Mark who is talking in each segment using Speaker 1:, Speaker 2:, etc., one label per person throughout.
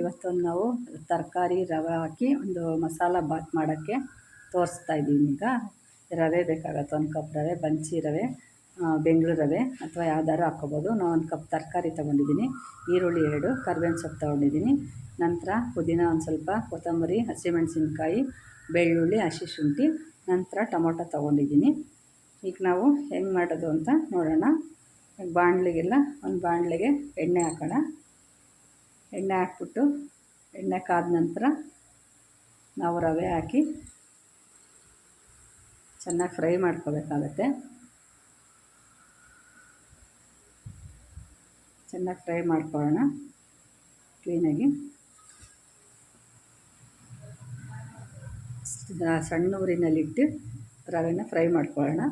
Speaker 1: ಇವತ್ತೊಂದು ನಾವು ತರಕಾರಿ ರವೆ ಹಾಕಿ ಒಂದು ಮಸಾಲ ಬಾತ್ ಮಾಡೋಕ್ಕೆ ತೋರಿಸ್ತಾ ಇದ್ದೀನಿ ಈಗ. ರವೆ ಬೇಕಾಗತ್ತೆ, ಒಂದು ಕಪ್ ರವೆ ಬನ್ಸಿ ರವೆ ಬೆಂಗಳೂರು ರವೆ ಅಥವಾ ಯಾವ್ದಾದ್ರು ಹಾಕ್ಕೋಬೋದು. ನಾನು ಒಂದು ಕಪ್ ತರಕಾರಿ ತೊಗೊಂಡಿದ್ದೀನಿ, ಈರುಳ್ಳಿ ಎರಡು, ಕರ್ಬೇವಿನ ಸೊಪ್ಪು ತೊಗೊಂಡಿದ್ದೀನಿ. ನಂತರ ಪುದೀನ ಒಂದು ಸ್ವಲ್ಪ, ಕೊತ್ತಂಬರಿ, ಹಸಿಮೆಣಸಿನ್ಕಾಯಿ, ಬೆಳ್ಳುಳ್ಳಿ, ಹಸಿ ಶುಂಠಿ, ನಂತರ ಟೊಮೊಟೊ ತೊಗೊಂಡಿದ್ದೀನಿ. ಈಗ ನಾವು ಹೆಂಗೆ ಮಾಡೋದು ಅಂತ ನೋಡೋಣ. ಬಾಣಲಿಗೆಲ್ಲ, ಒಂದು ಬಾಣಲೆಗೆ ಎಣ್ಣೆ ಹಾಕೋಣ. ಎಣ್ಣೆ ಹಾಕ್ಬಿಟ್ಟು ಎಣ್ಣೆ ಕಾದ ನಂತರ ನಾವು ರವೆ ಹಾಕಿ ಚೆನ್ನಾಗಿ ಫ್ರೈ ಮಾಡ್ಕೋಬೇಕಾಗತ್ತೆ. ಚೆನ್ನಾಗಿ ಫ್ರೈ ಮಾಡ್ಕೊಳ್ಳೋಣ ಕ್ಲೀನಾಗಿ. ಸಣ್ಣ ಊರಿನಲ್ಲಿಟ್ಟು ರವೆನ ಫ್ರೈ ಮಾಡ್ಕೊಳ್ಳೋಣ.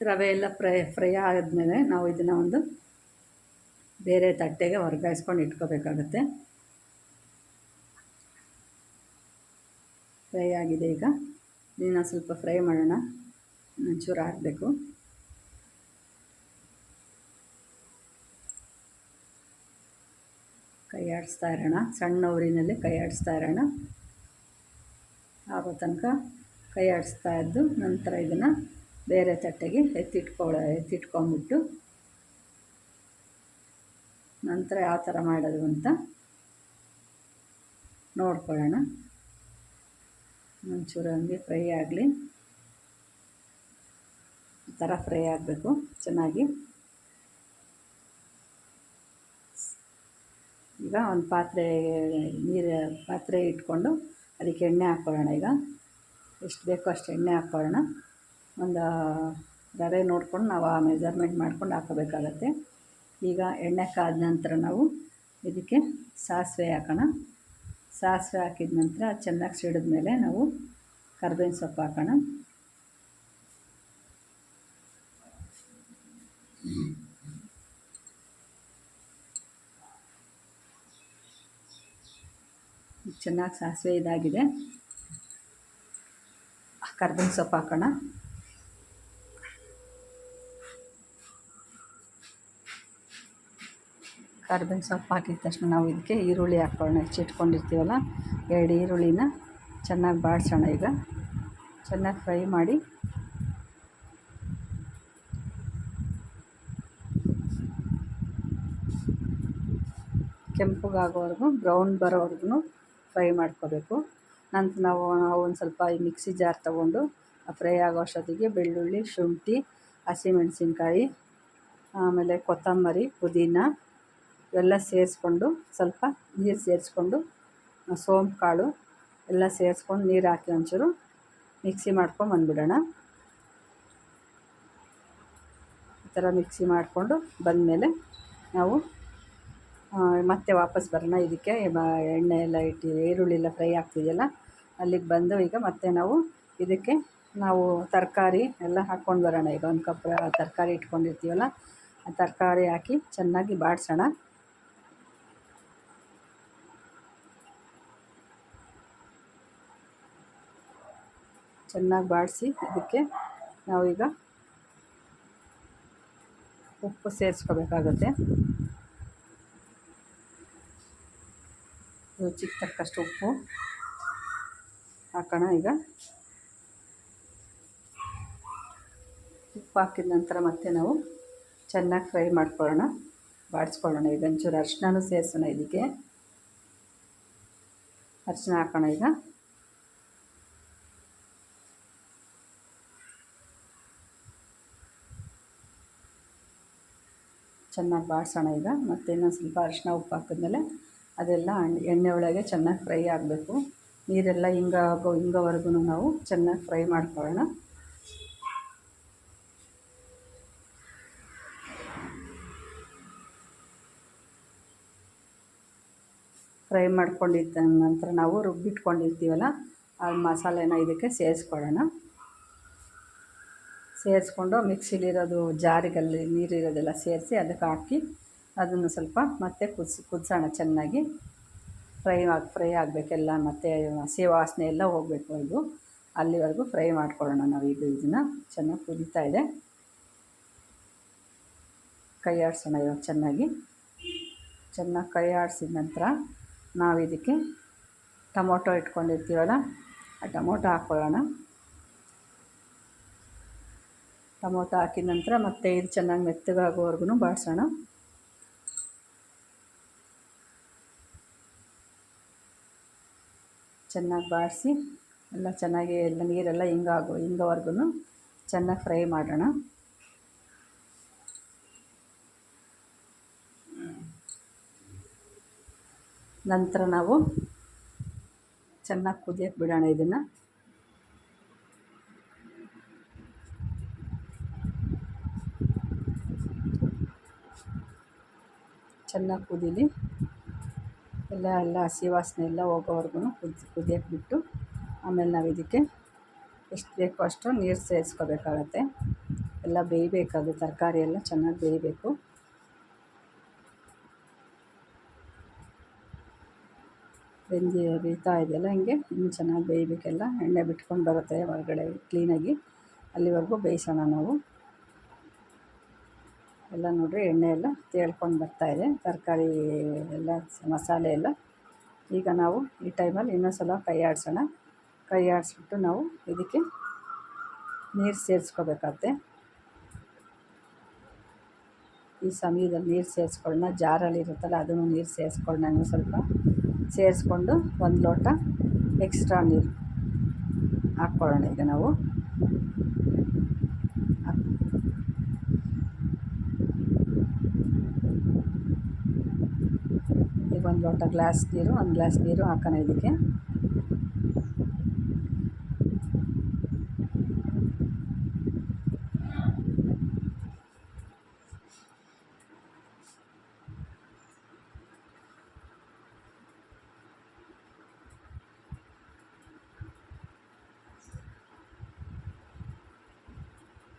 Speaker 1: ರವೆ ಎಲ್ಲ ಫ್ರೈ ಫ್ರೈ ಆದಮೇಲೆ ನಾವು ಇದನ್ನು ಒಂದು ಬೇರೆ ತಟ್ಟೆಗೆ ವರ್ಗಾಯಿಸ್ಕೊಂಡು ಇಟ್ಕೋಬೇಕಾಗತ್ತೆ. ಫ್ರೈ ಆಗಿದೆ ಈಗ. ಇದನ್ನು ಸ್ವಲ್ಪ ಫ್ರೈ ಮಾಡೋಣ. ಒಂಚೂರು ಹಾಕಬೇಕು. ಕೈ ಆಡಿಸ್ತಾ ಇರೋಣ. ಸಣ್ಣ ಊರಿನಲ್ಲಿ ಕೈ ಆಡಿಸ್ತಾ ಇರೋಣ. ಆಗೋ ತನಕ ಕೈ ಆಡಿಸ್ತಾ ಇದ್ದು ನಂತರ ಇದನ್ನು ಬೇರೆ ತಟ್ಟೆಗೆ ಎತ್ತಿಟ್ಕೊಳ್ಳೋ ಎತ್ತಿಟ್ಕೊಂಬಿಟ್ಟು ನಂತರ ಯಾವ ಥರ ಮಾಡೋದು ಅಂತ ನೋಡ್ಕೊಳ್ಳೋಣ. ಒಂಚೂರು ಹಂಗೆ ಫ್ರೈ ಆಗಲಿ. ಈ ಥರ ಫ್ರೈ ಆಗಬೇಕು ಚೆನ್ನಾಗಿ. ಈಗ ಒಂದು ಪಾತ್ರೆ, ನೀರು ಪಾತ್ರೆ ಇಟ್ಕೊಂಡು ಅದಕ್ಕೆ ಎಣ್ಣೆ ಹಾಕ್ಕೊಳ್ಳೋಣ ಈಗ. ಎಷ್ಟು ಬೇಕೋ ಅಷ್ಟು ಎಣ್ಣೆ ಹಾಕ್ಕೊಳ್ಳೋಣ. ಒಂದು ರವೆ ನೋಡ್ಕೊಂಡು ನಾವು ಆ ಮೆಜರ್ಮೆಂಟ್ ಮಾಡ್ಕೊಂಡು ಹಾಕೋಬೇಕಾಗತ್ತೆ. ಈಗ ಎಣ್ಣೆ ಕಾದ ನಂತರ ನಾವು ಇದಕ್ಕೆ ಸಾಸಿವೆ ಹಾಕೋಣ. ಸಾಸಿವೆ ಹಾಕಿದ ನಂತರ ಚೆನ್ನಾಗಿ ಸಿಡಿದ ಮೇಲೆ ನಾವು ಕರ್ಬೇವಿನ ಸೊಪ್ಪು ಹಾಕೋಣ. ಚೆನ್ನಾಗಿ ಸಾಸಿವೆ ಇದಾಗಿದೆ. ಕರ್ಬೇವಿನ ಸೊಪ್ಪು ಹಾಕೋಣ. ಕರ್ಬೇವಿನ ಸೊಪ್ಪು ಹಾಕಿದ ತಕ್ಷಣ ನಾವು ಇದಕ್ಕೆ ಈರುಳ್ಳಿ ಹಾಕ್ಕೊಳ್ಳೋಣ. ಹೆಚ್ಚಿಟ್ಕೊಂಡಿರ್ತೀವಲ್ಲ ಎರಡು ಈರುಳ್ಳಿನ ಚೆನ್ನಾಗಿ ಬಾಡಿಸೋಣ ಈಗ. ಚೆನ್ನಾಗಿ ಫ್ರೈ ಮಾಡಿ. ಕೆಂಪಗಾಗೋವರೆಗೂ, ಬ್ರೌನ್ ಬರೋವರೆಗೂ ಫ್ರೈ ಮಾಡ್ಕೋಬೇಕು. ನಂತರ ನಾವು ಒಂದು ಸ್ವಲ್ಪ ಈ ಮಿಕ್ಸಿ ಜಾರ್ ತೊಗೊಂಡು ಫ್ರೈ ಆಗೋ ಅಷ್ಟೊತ್ತಿಗೆ ಬೆಳ್ಳುಳ್ಳಿ, ಶುಂಠಿ, ಹಸಿಮೆಣಸಿನ್ಕಾಯಿ, ಆಮೇಲೆ ಕೊತ್ತಂಬರಿ, ಪುದೀನ ಎಲ್ಲ ಸೇರಿಸ್ಕೊಂಡು ಸ್ವಲ್ಪ ನೀರು ಸೇರಿಸ್ಕೊಂಡು ಸೋಂಪು ಕಾಳು ಎಲ್ಲ ಸೇರಿಸ್ಕೊಂಡು ನೀರು ಹಾಕಿ ಒಂಚೂರು ಮಿಕ್ಸಿ ಮಾಡ್ಕೊಂಬಂದ್ಬಿಡೋಣ ಈ ಥರ ಮಿಕ್ಸಿ ಮಾಡಿಕೊಂಡು ಬಂದಮೇಲೆ ನಾವು ಮತ್ತೆ ವಾಪಸ್ ಬರೋಣ. ಇದಕ್ಕೆ ಎಣ್ಣೆ ಎಲ್ಲ ಇಟ್ಟು, ಈರುಳ್ಳಿ ಎಲ್ಲ ಫ್ರೈ ಆಗ್ತಿದೆಯಲ್ಲ, ಅಲ್ಲಿಗೆ ಬಂದು ಈಗ ಮತ್ತೆ ನಾವು ಇದಕ್ಕೆ ನಾವು ತರಕಾರಿ ಎಲ್ಲ ಹಾಕ್ಕೊಂಡು ಬರೋಣ. ಈಗ ಒಂದು ಕಪ್ ತರಕಾರಿ ಇಟ್ಕೊಂಡಿರ್ತೀವಲ್ಲ, ಆ ತರಕಾರಿ ಹಾಕಿ ಚೆನ್ನಾಗಿ ಬಾಡಿಸೋಣ. ಚೆನ್ನಾಗಿ ಬಾಡಿಸಿ ಇದಕ್ಕೆ ನಾವೀಗ ಉಪ್ಪು ಸೇರಿಸ್ಕೋಬೇಕಾಗುತ್ತೆ. ರುಚಿಗೆ ತಕ್ಕಷ್ಟು ಉಪ್ಪು ಹಾಕೋಣ ಈಗ. ಉಪ್ಪು ಹಾಕಿದ ನಂತರ ಮತ್ತೆ ನಾವು ಚೆನ್ನಾಗಿ ಫ್ರೈ ಮಾಡ್ಕೊಳ್ಳೋಣ, ಬಾಡಿಸ್ಕೊಳ್ಳೋಣ. ಈಗ ಒಂಚೂರು ಅರ್ಶಿನೂ ಸೇರಿಸೋಣ ಇದಕ್ಕೆ. ಅರ್ಶಿನ ಹಾಕೋಣ ಈಗ. ಚೆನ್ನಾಗಿ ಬಾಡಿಸೋಣ ಈಗ. ಮತ್ತು ಇನ್ನೊಂದು ಸ್ವಲ್ಪ ಅರಿಶಿನ ಉಪ್ಪು ಹಾಕಿದ್ಮೇಲೆ ಅದೆಲ್ಲ ಎಣ್ಣೆ ಒಳಗೆ ಚೆನ್ನಾಗಿ ಫ್ರೈ ಆಗಬೇಕು. ನೀರೆಲ್ಲ ಹಿಂಗಾಗೋ ಹಿಂಗೋವರೆಗೂ ನಾವು ಚೆನ್ನಾಗಿ ಫ್ರೈ ಮಾಡ್ಕೊಳ್ಳೋಣ. ಫ್ರೈ ಮಾಡ್ಕೊಂಡಿದ್ದ ನಂತರ ನಾವು ರುಬ್ಬಿಟ್ಕೊಂಡಿರ್ತೀವಲ್ಲ, ಆ ಮಸಾಲೆನ ಇದಕ್ಕೆ ಸೇರಿಸ್ಕೊಳ್ಳೋಣ. ಸೇರಿಸ್ಕೊಂಡು ಮಿಕ್ಸಿಲಿರೋದು ಜಾರಿಗಲ್ಲಿ ನೀರಿರೋದೆಲ್ಲ ಸೇರಿಸಿ ಅದಕ್ಕೆ ಹಾಕಿ ಅದನ್ನು ಸ್ವಲ್ಪ ಮತ್ತೆ ಕುದಿಸಿ ಕುದಿಸೋಣ ಚೆನ್ನಾಗಿ. ಫ್ರೈ ಆಗಿ ಫ್ರೈ ಆಗಬೇಕೆಲ್ಲ ಮತ್ತು ಹಸಿ ವಾಸನೆ ಎಲ್ಲ ಹೋಗಬೇಕು ಇದು. ಅಲ್ಲಿವರೆಗೂ ಫ್ರೈ ಮಾಡ್ಕೊಳ್ಳೋಣ ನಾವು ಇದು ಇದನ್ನು. ಚೆನ್ನಾಗಿ ಕುದೀತಾ ಇದೆ. ಕೈ ಆಡಿಸೋಣ ಇವಾಗ ಚೆನ್ನಾಗಿ. ಚೆನ್ನಾಗಿ ಕೈ ಆಡಿಸಿದ ನಂತರ ನಾವು ಇದಕ್ಕೆ ಟೊಮೊಟೊ ಇಟ್ಕೊಂಡಿರ್ತೀವಲ್ಲ, ಆ ಟೊಮೊಟೊ ಹಾಕ್ಕೊಳ್ಳೋಣ. ಟೊಮೊಟೊ ಹಾಕಿದ ನಂತರ ಮತ್ತೆ ಇದು ಚೆನ್ನಾಗಿ ಮೆತ್ತಗಾಗೋವರೆಗೂ ಬಾಡಿಸೋಣ ಚೆನ್ನಾಗಿ ಬಾಡಿಸಿ ಎಲ್ಲ ಚೆನ್ನಾಗಿ ಎಲ್ಲ ನೀರೆಲ್ಲ ಹಿಂಗಾಗೋ ಹಿಂಗೋವರೆಗೂ ಚೆನ್ನಾಗಿ ಫ್ರೈ ಮಾಡೋಣ. ನಂತರ ನಾವು ಚೆನ್ನಾಗಿ ಕುದಿಯೋಕ್ಕೆ ಬಿಡೋಣ ಇದನ್ನು. ಚೆನ್ನಾಗಿ ಕುದೀಲಿ. ಎಲ್ಲ ಎಲ್ಲ ಹಸಿ ವಾಸನೆ ಎಲ್ಲ ಹೋಗೋವರೆಗೂ ಕುದಿ ಕುದಿಯೋಕ್ಕೆ ಬಿಟ್ಟು ಆಮೇಲೆ ನಾವು ಇದಕ್ಕೆ ಎಷ್ಟು ಬೇಕೋ ಅಷ್ಟು ನೀರು ಸೇರಿಸ್ಕೋಬೇಕಾಗತ್ತೆ. ಎಲ್ಲ ಬೇಯಬೇಕದು ತರಕಾರಿ ಎಲ್ಲ ಚೆನ್ನಾಗಿ ಬೇಯಬೇಕು. ಬೆಂದಿ ಬೇಯ್ತಾ ಇದೆಯಲ್ಲ ಹಿಂಗೆ, ಇನ್ನೂ ಚೆನ್ನಾಗಿ ಬೇಯಬೇಕೆಲ್ಲ. ಎಣ್ಣೆ ಬಿಟ್ಕೊಂಡು ಬರುತ್ತೆ ಹೊರಗಡೆ ಕ್ಲೀನಾಗಿ ಅಲ್ಲಿವರೆಗೂ ಬೇಯಿಸೋಣ ನಾವು. ಎಲ್ಲ ನೋಡಿರಿ, ಎಣ್ಣೆ ಎಲ್ಲ ತೇಳ್ಕೊಂಡು ಬರ್ತಾಯಿದೆ ತರಕಾರಿ ಎಲ್ಲ, ಮಸಾಲೆ ಎಲ್ಲ. ಈಗ ನಾವು ಈ ಟೈಮಲ್ಲಿ ಇನ್ನೊಂದು ಸಲ ಕೈ ಆಡಿಸೋಣ. ಕೈ ಆಡಿಸ್ಬಿಟ್ಟು ನಾವು ಇದಕ್ಕೆ ನೀರು ಸೇರಿಸ್ಕೋಬೇಕಾಗತ್ತೆ. ಈ ಸಮಯದಲ್ಲಿ ನೀರು ಸೇರಿಸ್ಕೊಳ್ಳೋಣ. ಜಾರಲ್ಲಿ ಇರುತ್ತಲ್ಲ, ಅದನ್ನು ನೀರು ಸೇರಿಸ್ಕೊಳ್ಳೋಣ. ಸ್ವಲ್ಪ ಸೇರಿಸ್ಕೊಂಡು ಒಂದು ಲೋಟ ಎಕ್ಸ್ಟ್ರಾ ನೀರು ಹಾಕ್ಕೊಳ್ಳೋಣ ಈಗ ನಾವು ಈಗ ಒಂದು ಲೋಟ ಗ್ಲಾಸ್ ನೀರು, ಒಂದು ಗ್ಲಾಸ್ ನೀರು ಹಾಕೋಣ ಇದಕ್ಕೆ.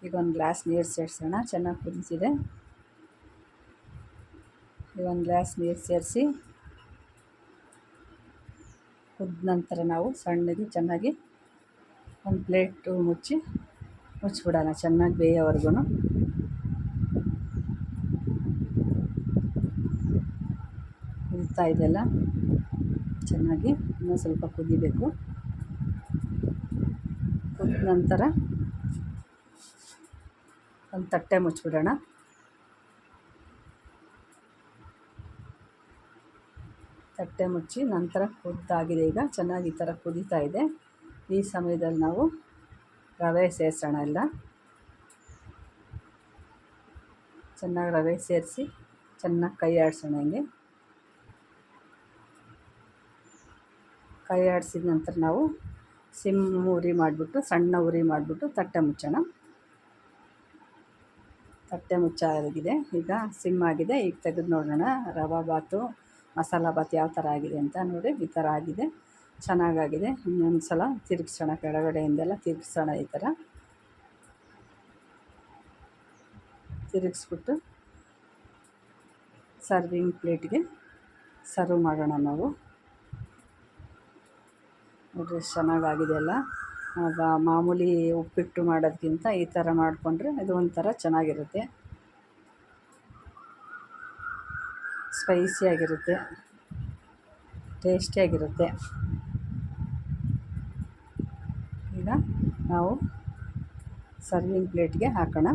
Speaker 1: ಈಗ ಒಂದು ಗ್ಲಾಸ್ ನೀರು ಸೇರಿಸೋಣ, ಚೆನ್ನಾಗಿ ಕುದಿಸಿದೆ. ಈಗ ಒಂದು ಗ್ಲಾಸ್ ನೀರು ಸೇರಿಸಿ ಕುದ್ದ ನಂತರ ನಾವು ಸಣ್ಣಗೆ ಚೆನ್ನಾಗಿ ಒಂದು ಪ್ಲೇಟು ಮುಚ್ಚಿ ಮುಚ್ಚಿಬಿಡೋಣ ಚೆನ್ನಾಗಿ ಬೇಯೋವರೆಗೂ. ಕುದೀತಾ ಇದೆಯಲ್ಲ ಚೆನ್ನಾಗಿ ಇನ್ನೂ ಸ್ವಲ್ಪ ಕುದಿಬೇಕು. ಕುದ್ದ ನಂತರ ಒಂದು ತಟ್ಟೆ ಮುಚ್ಚಿಬಿಡೋಣ. ತಟ್ಟೆ ಮುಚ್ಚಿ ನಂತರ ಕುದ್ದಾಗಿದೆ. ಈಗ ಚೆನ್ನಾಗಿ ಈ ಥರ ಕುದೀತಾ ಇದೆ. ಈ ಸಮಯದಲ್ಲಿ ನಾವು ರವೆ ಸೇರಿಸೋಣ ಎಲ್ಲ. ಚೆನ್ನಾಗಿ ರವೆ ಸೇರಿಸಿ ಚೆನ್ನಾಗಿ ಕೈ ಆಡಿಸೋಣ ಹಿಂಗೆ. ಕೈ ಆಡಿಸಿದ ನಂತರ ನಾವು ಸಿಮ್ ಉರಿ ಮಾಡಿಬಿಟ್ಟು ಸಣ್ಣ ಉರಿ ಮಾಡಿಬಿಟ್ಟು ತಟ್ಟೆ ಮುಚ್ಚೋಣ. ತಟ್ಟೆ ಮುಚ್ಚಾಗಿದೆ. ಈಗ ಸಿಮ್ ಆಗಿದೆ. ಈಗ ತೆಗೆದು ನೋಡೋಣ. ರವೆ ಬಾತು ಮಸಾಲ ಬಾತ್ ಯಾವ ಥರ ಆಗಿದೆ ಅಂತ ನೋಡಿ, ಈ ಥರ ಆಗಿದೆ. ಚೆನ್ನಾಗಾಗಿದೆ. ಇನ್ನೊಂದು ಸಲ ತಿರುಗಿಸೋಣ, ಕೆಳಗಡೆಯಿಂದೆಲ್ಲ ತಿರುಗಿಸೋಣ ಈ ಥರ. ತಿರುಗಿಸ್ಬಿಟ್ಟು ಸರ್ವಿಂಗ್ ಪ್ಲೇಟ್ಗೆ ಸರ್ವ್ ಮಾಡೋಣ ನಾವು. ನೋಡ್ರಿ, ಚೆನ್ನಾಗಾಗಿದೆ ಅಲ್ಲ. ಆಗ ಮಾಮೂಲಿ ಉಪ್ಪಿಟ್ಟು ಮಾಡೋದಕ್ಕಿಂತ ಈ ಥರ ಮಾಡಿಕೊಂಡ್ರೆ ಅದು ಒಂಥರ ಚೆನ್ನಾಗಿರುತ್ತೆ. ಸ್ಪೈಸಿಯಾಗಿರುತ್ತೆ ಟೇಸ್ಟಿಯಾಗಿರುತ್ತೆ ಈಗ ನಾವು ಸರ್ವಿಂಗ್ ಪ್ಲೇಟ್ಗೆ ಹಾಕೋಣ.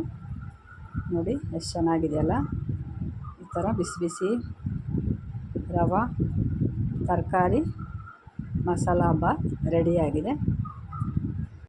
Speaker 1: ನೋಡಿ, ಎಷ್ಟು ಚೆನ್ನಾಗಿದೆಯಲ್ಲ. ಈ ಥರ ಬಿಸಿ ಬಿಸಿ ರವೆ, ತರಕಾರಿ, ಮಸಾಲ ಬಾತ್ ರೆಡಿಯಾಗಿದೆ